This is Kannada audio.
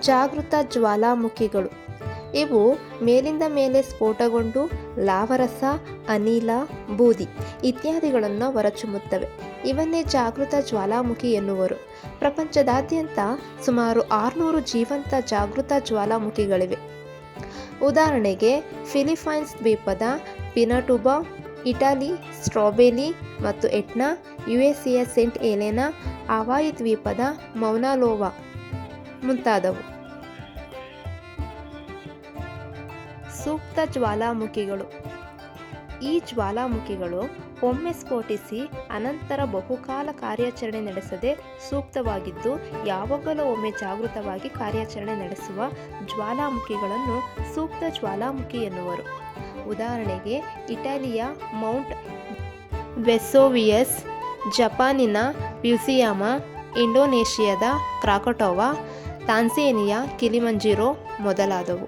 ಜಾಗೃತ ಜ್ವಾಲಾಮುಖಿಗಳು. ಇವು ಮೇಲಿಂದ ಮೇಲೆ ಸ್ಫೋಟಗೊಂಡು ಲಾವರಸ, ಅನಿಲ, ಬೂದಿ ಇತ್ಯಾದಿಗಳನ್ನು ಹೊರಚುಮ್ಮುತ್ತವೆ. ಇವನ್ನೇ ಜಾಗೃತ ಜ್ವಾಲಾಮುಖಿ ಎನ್ನುವರು. ಪ್ರಪಂಚದಾದ್ಯಂತ ಸುಮಾರು ಆರುನೂರು ಜೀವಂತ ಜಾಗೃತ ಜ್ವಾಲಾಮುಖಿಗಳಿವೆ. ಉದಾಹರಣೆಗೆ ಫಿಲಿಪೈನ್ಸ್ ದ್ವೀಪದ ಪಿನಟುಬಾ, ಇಟಲಿ ಸ್ಟ್ರಾಬೆರಿ ಮತ್ತು Etna U S A Saint Helena Hawaii ದ್ವೀಪದ ಮೌನಾಲೋವಾ ಮುಂತಾದವು. ಸೂಕ್ತ ಜ್ವಾಲಾಮುಖಿಗಳು. ಈ ಜ್ವಾಲಾಮುಖಿಗಳು ಒಮ್ಮೆ ಸ್ಫೋಟಿಸಿ ಅನಂತರ ಬಹುಕಾಲ ಕಾರ್ಯಾಚರಣೆ ನಡೆಸದೆ ಸೂಕ್ತವಾಗಿದ್ದು, ಯಾವಾಗಲೂ ಒಮ್ಮೆ ಜಾಗೃತವಾಗಿ ಕಾರ್ಯಾಚರಣೆ ನಡೆಸುವ ಜ್ವಾಲಾಮುಖಿಗಳನ್ನು ಸೂಕ್ತ ಜ್ವಾಲಾಮುಖಿ ಎನ್ನುವರು. ಉದಾಹರಣೆಗೆ, ಇಟಲಿಯ ಮೌಂಟ್ ವೆಸೋವಿಯಸ್, ಜಪಾನಿನ ಪ್ಯೂಸಿಯಾಮ ಇಂಡೋನೇಷಿಯಾದ ಕ್ರಾಕಟೋವಾ ತಾನ್ಸೇನಿಯಾ ಕಿಲಿಮಂಜಿರೋ ಮೊದಲಾದವು.